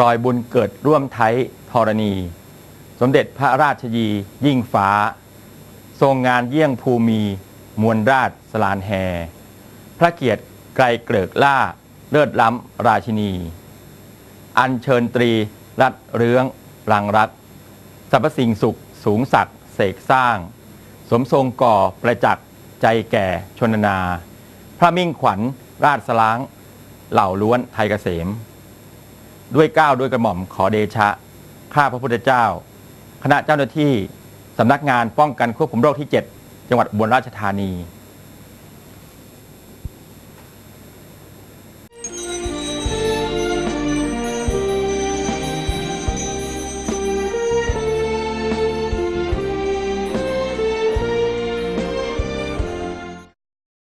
รอยบุญเกิดร่วมไทยธรณี สมเด็จพระราชยียิ่งฟ้า ทรงงานเยี่ยงภูมิมวลราชสลานแฮพระเกียรติไกรเกริกล่า เลิศล้ำราชินี อัญเชิญตรี รัดเรื้องรังรักสรรพสิ่งสุขสูงสักดิ์เสกสร้าง สมทรงก่อประจักษ์ใจแก่ชนนา พระมิ่งขวัญราชสล้าง เหล่าล้วนไทยเกษม ด้วยก้าวด้วยกระหม่อมขอเดชะ ข้าพระพุทธเจ้า คณะเจ้าหน้าที่สำนักงานป้องกันควบคุมโรคที่ 7 จังหวัดอุบลราชธานี